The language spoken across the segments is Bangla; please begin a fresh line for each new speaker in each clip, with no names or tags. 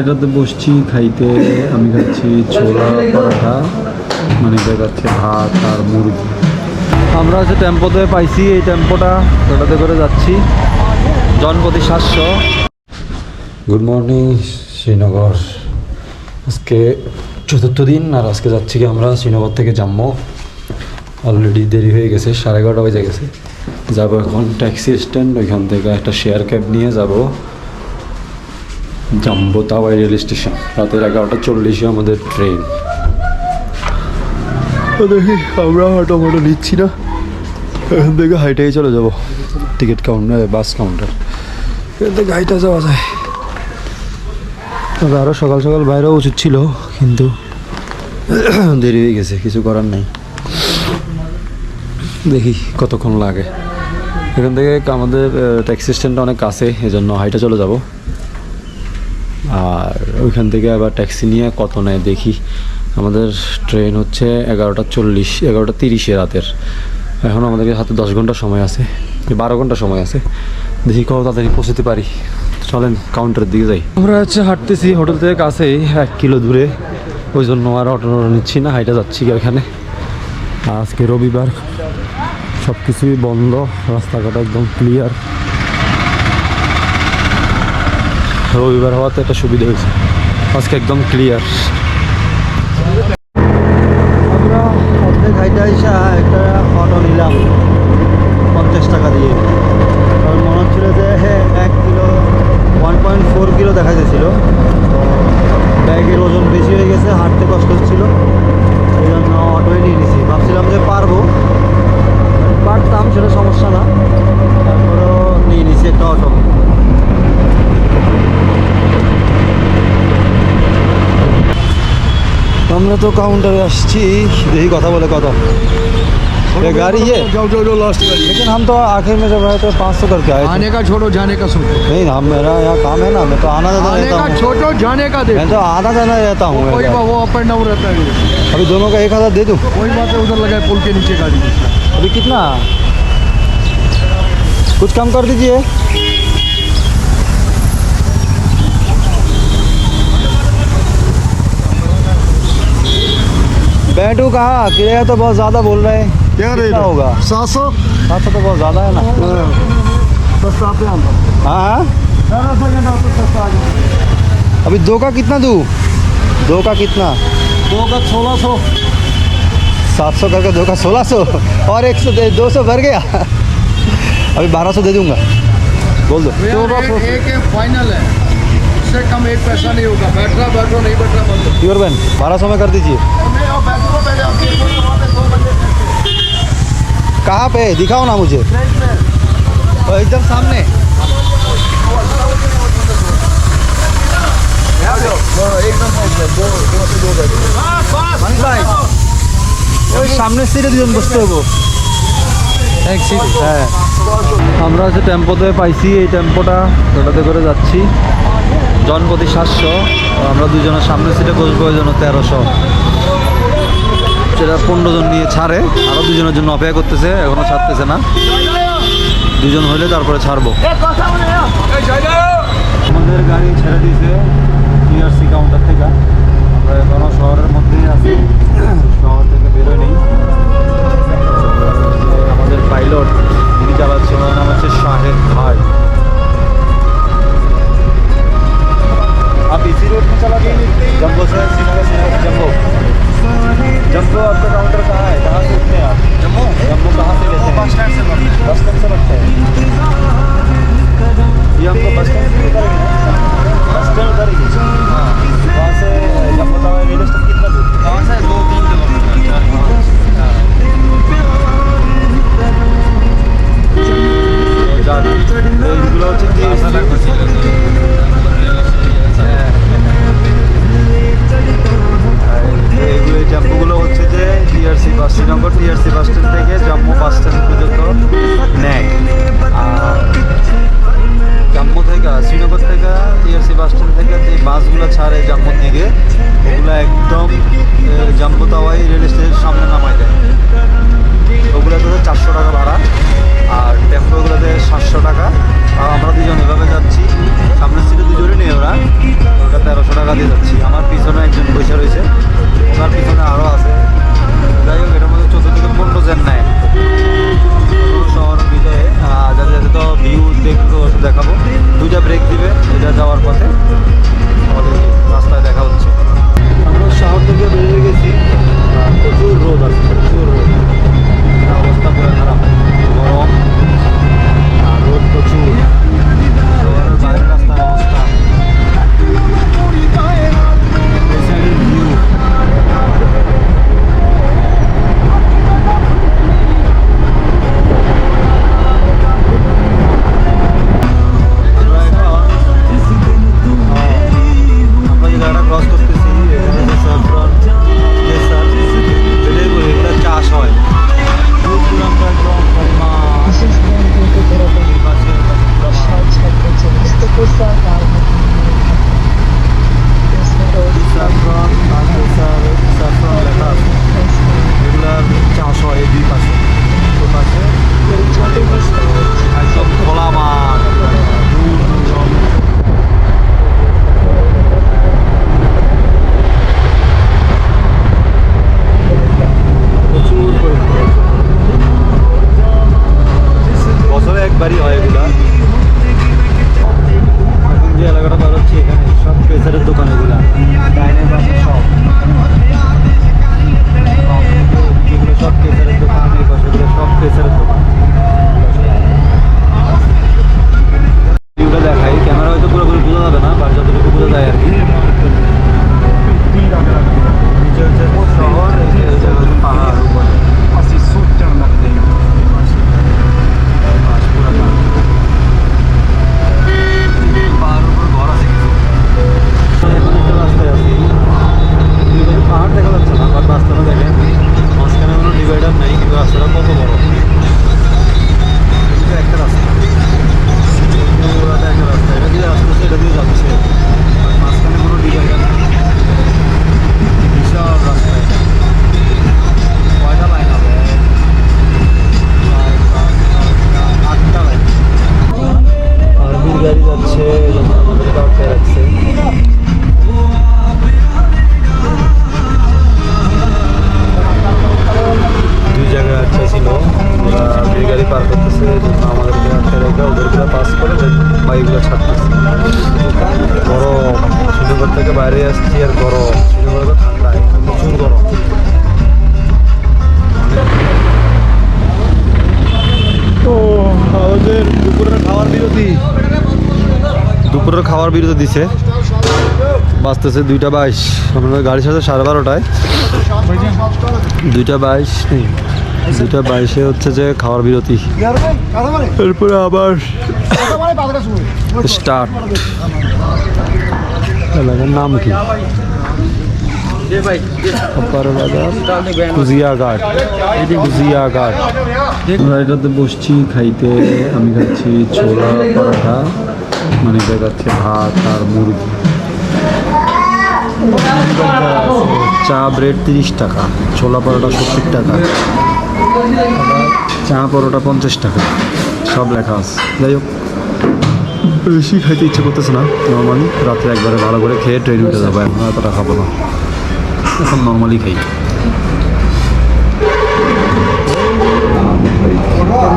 এটাতে বসছি, খাইতে, আমি খাচ্ছি ছোলা, পরোটা মানে খাচ্ছে ভাত আর মুরগি। আমরা হচ্ছে টেম্পোতে পাইছি, এই টেম্পোটা, ওটাতে করে যাচ্ছি। জনপতি সাতশো। Good morning Srinagar. আজকে চতুর্থ দিন, আর আজকে যাচ্ছি কি আমরা শ্রীনগর থেকে জাম্মু। অলরেডি দেরি হয়ে গেছে, সাড়ে এগারোটা বেজে গেছে। যাব এখন ট্যাক্সি স্ট্যান্ড, ওইখান থেকে একটা শেয়ার ক্যাব নিয়ে যাব। Jammu Tawi rail station. রাতের এগারোটা চল্লিশে আমাদের ট্রেন। দেখি, আমরা অটো মোটো নিচ্ছি না। এখান থেকে হাইটাই চলে যাব। Ticket counter, bus counter. এখান থেকে হাইটা যাওয়া যায়। তবে আরও সকাল সকাল বাইরেও উচিত ছিল, কিন্তু দেরি হয়ে গেছে, কিছু করার নেই। দেখি কতক্ষণ লাগে। এখান থেকে আমাদের ট্যাক্সি স্ট্যান্ডটা অনেক কাছে, এজন্য হাইটা চলে যাব। আর ওইখান থেকে আবার ট্যাক্সি নিয়ে কত নেয় দেখি। আমাদের ট্রেন হচ্ছে এগারোটা চল্লিশ, এগারোটা তিরিশে রাতের। এখন আমাদের হাতে দশ ঘণ্টা সময় আছে, বারো ঘণ্টা সময় আছে। দেখি কত তাড়াতাড়ি পৌঁছতে পারি। চলেন কাউন্টারের দিকে যাই। আমরা হচ্ছে হাঁটতেছি হোটেল থেকে কাছেই, এক কিলো দূরে। ওই জন্য আর অটো নিচ্ছি না, হাইটা যাচ্ছি ওখানে আজকে রবিবার সব কিছুই বন্ধ, রাস্তাঘাট একদম ক্লিয়ার রবিবার হওয়াতে একটা সুবিধা হয়েছে। আজকে একদম ক্লিয়ার আমরা অর্ধেক হাইটা আমরা তো কাউন্টারে আসছি। यही কথা বলে কথা। ये गाड़ी ये
जाओ जाओ जाओ लास्ट गाड़ी
लेकिन हम तो आखिर में जब आए तो पाँच सौ करके आए
आने का छोड़ो जाने का सुनो
नहीं हम मेरा यहाँ काम है ना मैं तो आना जाना रहता हूँ।
छोटो जाने का दे।
मैं तो आना जाना रहता हूँ
कोई वो अप एंड डाउन रहता है।
अभी दोनों का एक हज़ार दे दूँ?
कोई बात है उधर लगाए पुल के नीचे गाड़ी।
अभी कितना? कुछ कम कर दीजिए। कहाँ किराया तो बहुत ज़्यादा बोल रहे हैं।
क्या
कितना होगा?
सात सौ?
सात सौ तो बहुत ज़्यादा है ना।
सस्ता पे
हाँ हाँ
सस्ता आ जाएगा
अभी दो का कितना दूँ? दो का कितना?
दो का सोलह सौ।
सात सौ करके दो का सोलह सौ। और एक सौ दो सौ भर गया। अभी बारह सौ दे दूँगा। बोल दो।
एक एक फाइनल है। इससे कम एक पैसा नहीं होगा। बैठ रहा बैठो नहीं बैठ रहा
प्योर बहन बारह सौ में कर दीजिए।
नहीं आओ बैठो पहले आप एक बजे वहाँ पे दो बजे
कहाँ पे है? दिखाओ ना मुझे ओ, एकदम सामने মানিক ভাই ওই সামনের সিটে দুজন বসতে হবো এক সিট হ্যাঁ আমরা হচ্ছে টেম্পোতে পাইছি এই টেম্পোটা ওটাতে করে যাচ্ছি জনপতি সাতশো আমরা দুজনের সামনের সিটে বসবো ওই জন্য তেরোশো সেটা পনেরো জন নিয়ে ছাড়ে আরও দুজনের জন্য অপেক্ষা করতেছে এখনো ছাড়তেছে না দুজন হলে তারপরে ছাড়বো আমাদের গাড়ি ছেড়ে দিয়েছে টিআরসি কাউন্টার থেকে আমরা এখনো শহরের মধ্যেই আছি শহর থেকে বেরোয় নেই আমাদের পাইলট যিনি চালাচ্ছে ওনার নাম হচ্ছে শাহেদ ভাই आप इसी रोड में चला जम्बो से श्रीनगर श्रीनगर जम्बो जम्बो आपका काउंटर कहाँ है? कहाँ से उठते हैं आप? जम्मू। जम्मू कहाँ से लेते हैं? बस स्टैंड से बस स्टैंड। से लगते हैं? ये हमको बस स्टैंड से ना बस स्टैंड उतारेगी ही वहाँ से जम्मू तवा रेलवे स्टेशन कितना दूर? वहाँ से दो तीन किलोमीटर। বিরতি দিছে। বাঁচতেছে দুইটা বাইশ। আমাদের গাড়ির সাথে সাড়ে বারোটায়। দুইটা বাইশ দুইটা বাইশে হচ্ছে যে খাওয়ার বিরতি। এরপরে আবার স্টার্ট। এলাকার নাম কি? বসছি, খাইতে। আমি খাচ্ছি ছোলা, পরোটা। মানে দেখাচ্ছে ভাত আর মুরগি। চা ব্রেড তিরিশ টাকা, ছোলা পরোটা সত্তর টাকা, চা পরোটা পঞ্চাশ টাকা, সব লেখা আছে। যাই হোক, বেশি খাইতে ইচ্ছে করতেছে না নর্মালি রাত্রে একবারে ভালো করে খেয়ে ট্রেন উঠে যাব, এখন এতটা খাব না। এখন নর্মালি খাই।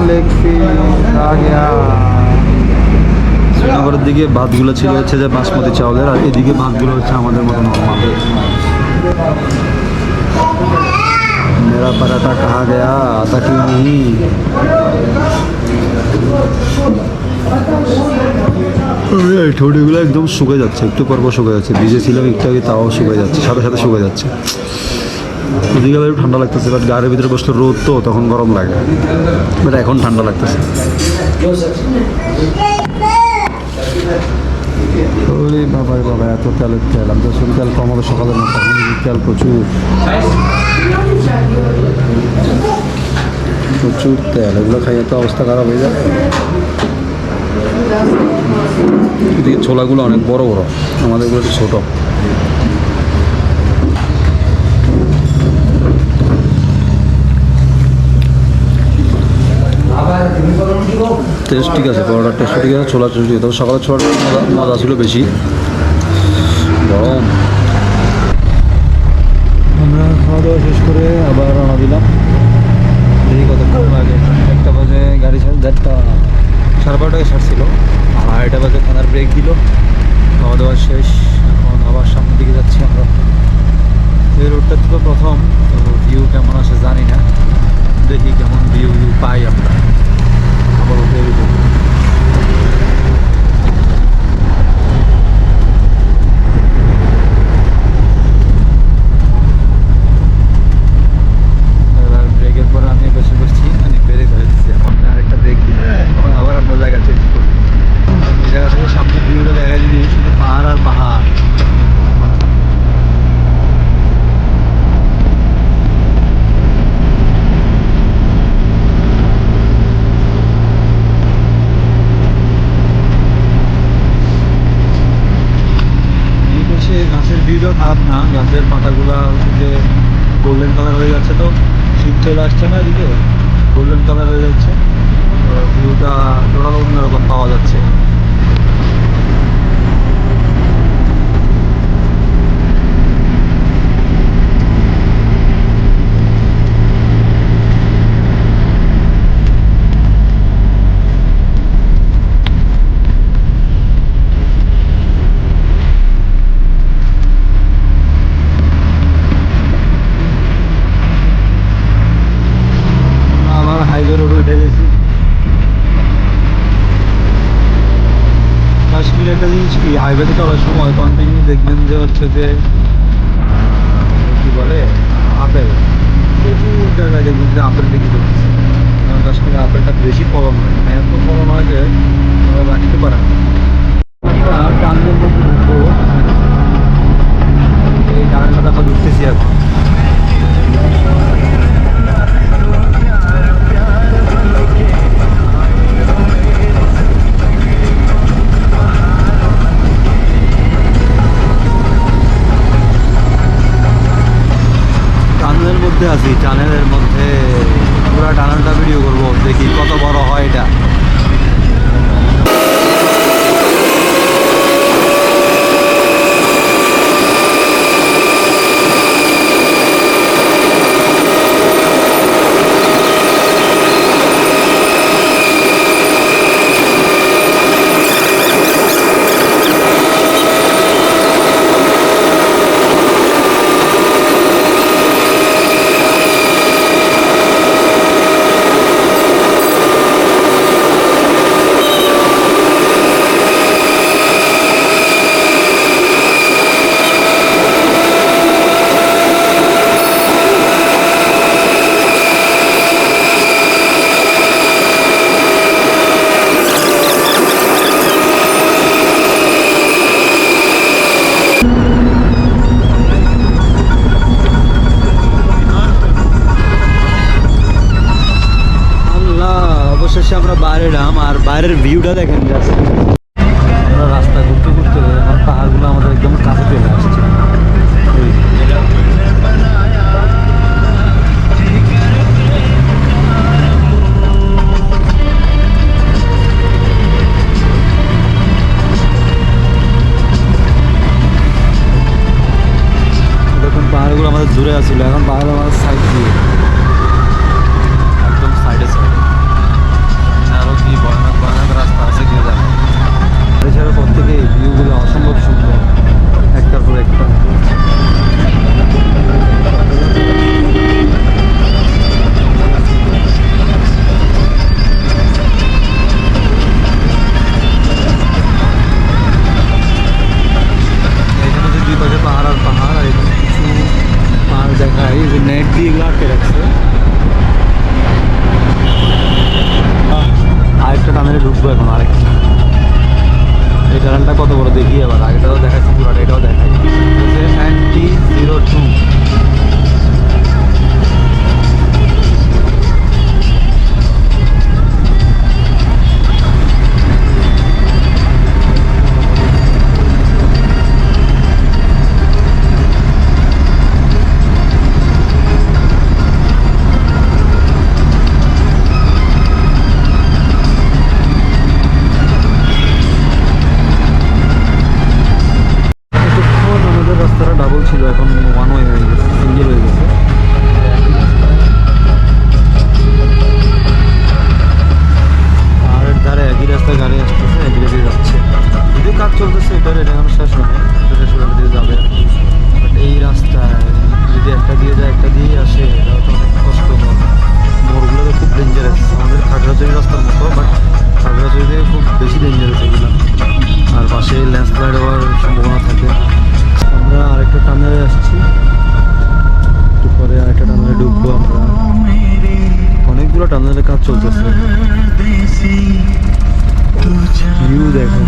লেগ শ্রীনগরের দিকে ভাতগুলো ছিল হচ্ছে যে বাসমতি চাউলের, আর এদিকে ভাতগুলো হচ্ছে আমাদের মতো নর্মাল। মেরা পাড়াটা কাহা গেয়া? আতা কি নেই ঠোঁটগুলো একদম শুকে যাচ্ছে, একটু পর পর শুকে যাচ্ছে। ভিজেছিলাম একটু আগে তাও শুকে যাচ্ছে, সাথে সাথে শুকে যাচ্ছে। ওদিকে একটু ঠান্ডা লাগতেছে বাট গাড়ির ভিতরে বসলে রোদ তো, তখন গরম লাগে। বাট এখন ঠান্ডা লাগতেছে। ওরে বাবা বাবা, এত তেলের তেল, আমি তো শুধু তেল কম হবে সকালের মতো তেল প্রচুর। প্রচুর তেল, এগুলো খাইয়ে তো অবস্থা খারাপ হয়ে এদিকে ছোলাগুলো অনেক বড় বড় আমাদেরগুলো একটু ছোটো। টেস্ট ঠিক আছে, পরোটার টেস্ট ঠিক আছে ছোলা ঠিক তবে সকালের ছোলার মজা ছিল বেশি। গরম। আমরা খাওয়া দাওয়া শেষ করে আবার রওনা দিলাম। দেখি কতক্ষণ লাগে। একটা বাজে গাড়ি ছাড় দেড়টা, সাড়ে বারোটায় ছাড়ছিল আর আড়াইটা বাজে খানার ব্রেক দিল। খাওয়া দাওয়া শেষ। এখন আবার সামনের দিকে যাচ্ছি আমরা। এই রোডটা তো প্রথম। তো ভিউ কেমন আসে জানি না। দেখি কেমন ভিউ ভিউ পাই আমরা। başlama হাইওয়েতে চলার সময় কন্টিনিউ দেখবেন যে হচ্ছে যে, কি বলে, আপেল। প্রচুর জায়গায় দেখবেন যে আপেল বিক্রি করতেছে। কারণ তার সঙ্গে আপেলটা বেশি ফলন হয়। আর বাইরের ভিউটা দেখেন জাস্ট চলতেছে। ভিউ দেখো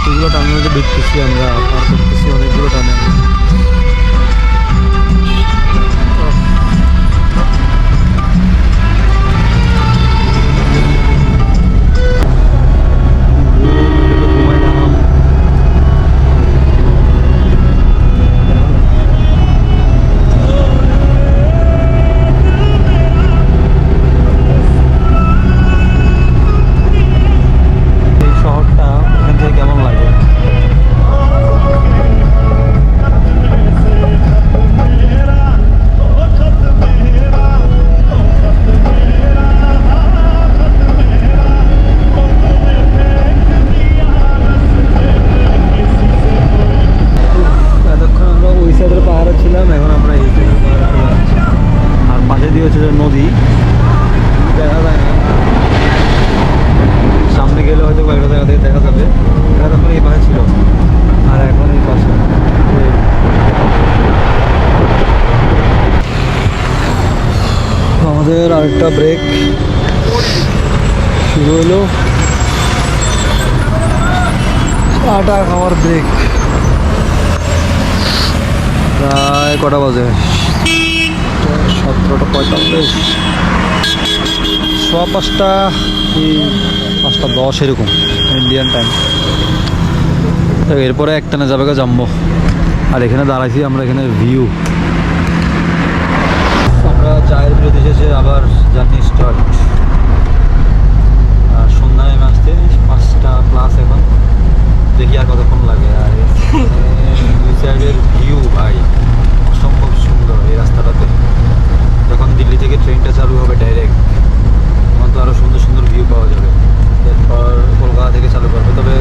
কতগুলো টানের মধ্যে ঢুকতেছি আমরা পার করতেছি অনেকগুলো টানে প্রায় কটা বাজে। সতেরোটা পঁয়তাল্লিশ। সোয়া পাঁচটা কি? পাঁচটা দশ এরকম ইন্ডিয়ান টাইম তো এরপরে একটানে যাবে গা জাম্বো। আর এখানে দাঁড়াইছি আমরা এখানে ভিউ আমরা চায়ের বিরতি শেষে আবার জার্নি স্টার্ট আর সন্ধ্যায় আসতে পাঁচটা প্লাস এখন। দেখি আর কতক্ষণ লাগে। আর এখানে দুই সাইডের ভিউ ভাই। অসম্ভব সুন্দর এই রাস্তাটাতে। যখন দিল্লি থেকে ট্রেনটা চালু হবে ডাইরেক্ট তখন তো আরও সুন্দর সুন্দর ভিউ পাওয়া যাবে এরপর কলকাতা থেকে চালু করবে তবে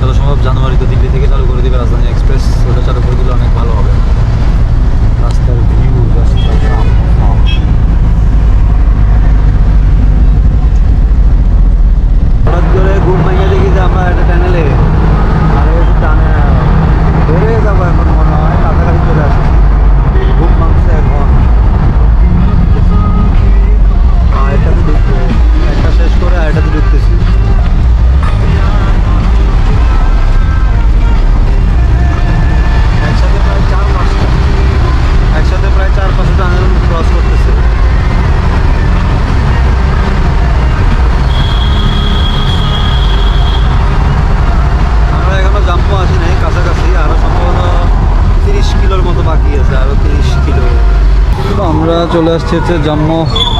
যত সম্ভব জানুয়ারিতে দিল্লি থেকে চালু করে দেবে রাজধানী এক্সপ্রেস ওটা চালু করে দিলে অনেক ভালো হবে রাস্তার ভিউ রাস্তা হঠাৎ করে ঘুম ভাঙিয়ে দেখি যে আমরা একটা টানেলে আর একটু টানে বেড়ে যাব এখন মনে হয় কাছাকাছি চলে আসে ঘুম ভাঙছে এখন আর এটাতে ঢুকবো একটা শেষ করে আর এটাতে ঢুকতেছি একসাথে প্রায় চার পাঁচটা একসাথে প্রায় চার পাঁচটা টানেল ক্রস করতেছে আমরা এখনও জাম্পো আসি নাই কাছাকাছি আরও সম্ভবত তিরিশ কিলোর মতো বাকি আছে আরও তিরিশ কিলো তো আমরা চলে আসছে হচ্ছে জম্মু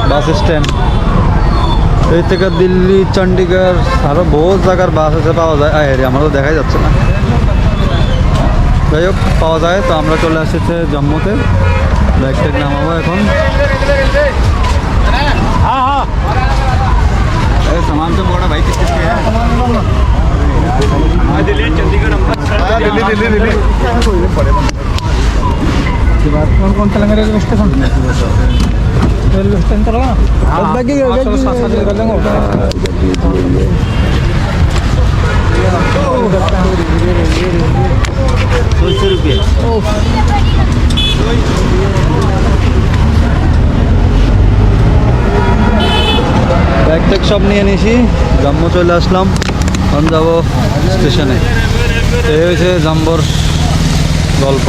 বাস স্ট্যান্ড। এই থেকে দিল্লি চণ্ডীগড় আরও বহু জায়গার বাস আছে পাওয়া যায়। আরে আমার তো দেখাই যাচ্ছে না। যাই হোক, পাওয়া যায়। তো আমরা চলে আসছে জম্মুতে। ব্যাগ ট্যাগ নামাবো এখন। হ্যাঁ हाँ
कौन कौन चलेंगे रेलवे स्टेशन रेलवे स्टेशन चलेगा सात सात कर देंगे
सौ सौ रुपये ব্যাগ ট্যাগ সব নিয়ে নিয়েছি জম্মু চলে আসলাম এখন যাব স্টেশনে এই হয়েছে জাম্বর গল্প